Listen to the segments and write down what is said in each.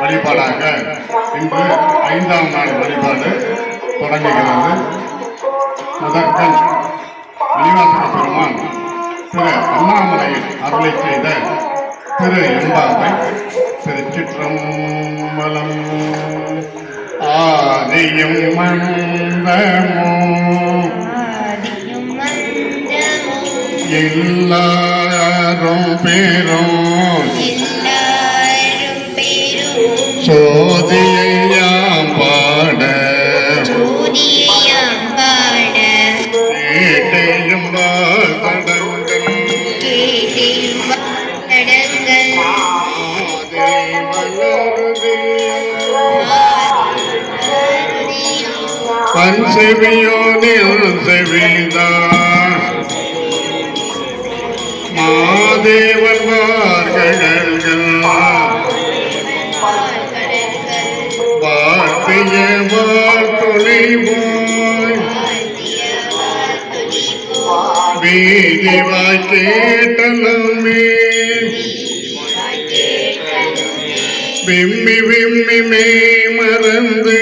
வழிபாடாக இன்று ஐந்தாம் நாள் வழிபாடு தொடங்குகிறது. முதற்கண் மணிவாசக பெருமான் திரு அண்ணாமலையில் அருளை செய்த திரு எம்பாவை திருச்சிற்றம்பலம் ஆதியும் மந்தமோ மந்தமும் எல்லாரும் எல்லாரும் பெரும். சோதியாம் பாட. கேட்டையும். பன் செவியோனில் செவிதான். மாதேவன் வார்கழல்கள் வாழ்த்திய வாழ்த்துணைவோய் வீதிவாய் கேட்டலுமே விம்மி விம்மி மே மறந்து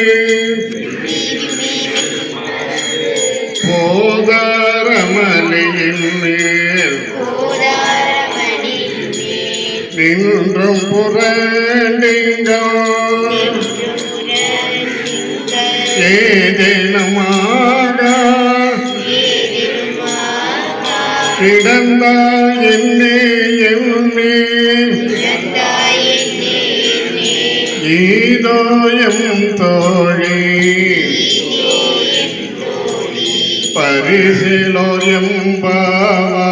நின்றும் புரண்டிங்கம் ஏதேனமாக கிடந்தாய் என்னே என்னே ஈதோயம் தோழி பரிசிலோயம் பாவா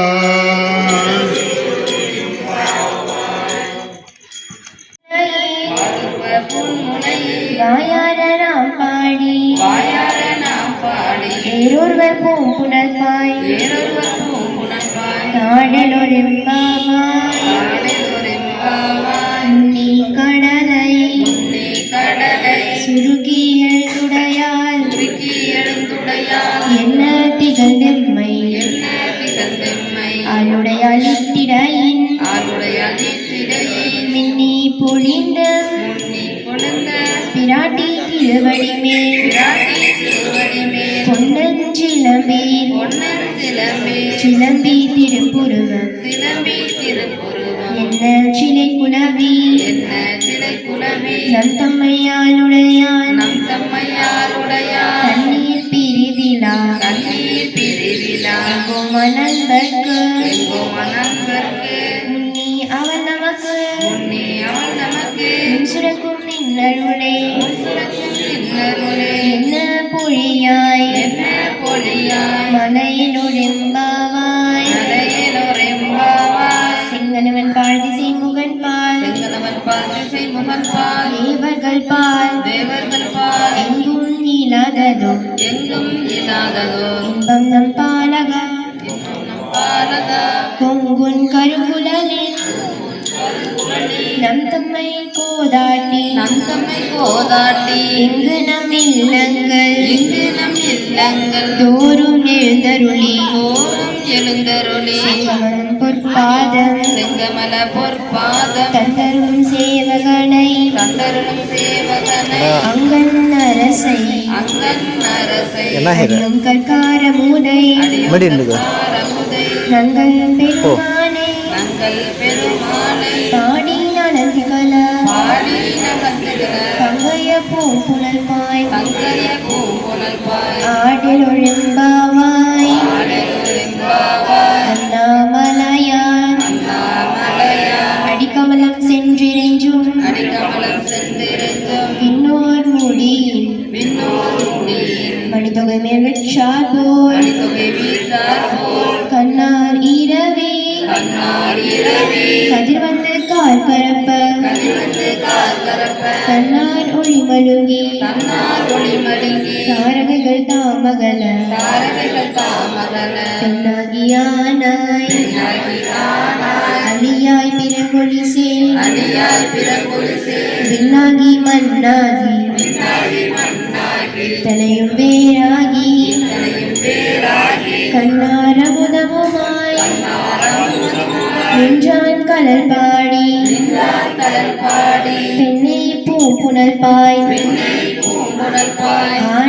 பாடி வேறொருவர் பூங்குணர்வாய் வேறொருவர் பூங்குணர்வாய் நாடலொரும்பாவாய் நாடெல்லோரெம்பாவாய் நீ கடலை நீ கடலை சுருகியல் துடையால் சுருக்கி எழுந்துடையால் என்ன திகழ்ந்தெம்மை என்ன திகழ்ந்தெம்மை அலுடையால் இட்டிடையின் ஆளுடைய அதித்திடையை மின்னி பொழிந்த முன்னி கொழுந்த பிராட்டி திருவடி மேல் விராட்டி திருவடி மேல் பொன்னஞ்சிலமேல் பொன்னன் சிலம்பே திருப்புருவம் என்ன சிலை குலவி நம் தம்மையாளுடையான் தண்ணீர் பிரிவிழா முன்னி அவன் நமக்கு. சுரக்கும் நின்னருளே பொழியாய் மலையிலுடெம்பாவாய் மலையிலொரெம்பாவாய் செங்கனவன் பால் திசை முகன் பால் செங்கலவன் பால் திசை முகன் பால் தேவர்கள் பால் தேவர்கள் பால் எங்கும் இல்லாததோ எங்கும் இல்லாததோ இன்பம் நம் பாலகா இன்னும் நம் பாலகா கொங்குன் கருங்குழலில் நம் தம்மை கோதாட்டி நம் தம்மை கோதாட்டி இங்கு நம் இல்லங்கள் இங்கு நம் இல்லங்கள் தோறும் எழுந்தருளி. தோறும் எழுந்தருளி. செங்கமலம் பொற்பாதம். செங்கமல பொற்பாதம். தந்தரும் சேவகனை. கந்தருளும் சேவகனை. அங்கன் அரசை. அங்கன் அரசை. கற்கார மூதை. நங்கள் பெருமானே நங்கள் பெருமானை. பாடி நலந்திகல பாடி நகர்த்துகிற பங்கைய பூங்குழல் பாய் கங்கரிய பூங்குழல் பாய் ஆடில் ஒழும்பாவாய் கண்ணார் இரவே. கண்ணார் இரவே. கதிர் வந்து கால் பரப்ப. கண்ணார் ஒளி மழுங்கி. தாரகைகள் தாமகல. ஆனாய் அழியாய் பிறமொழி சேல் விண்ணாகி மண்ணாகி. தலையும் வேறாகி தனையும் பேராகி கண்ணார முதமுமாய் நின்றான் கடல் பாடி பெண்ணை பூ பூம்புணல் பாய் ஆணி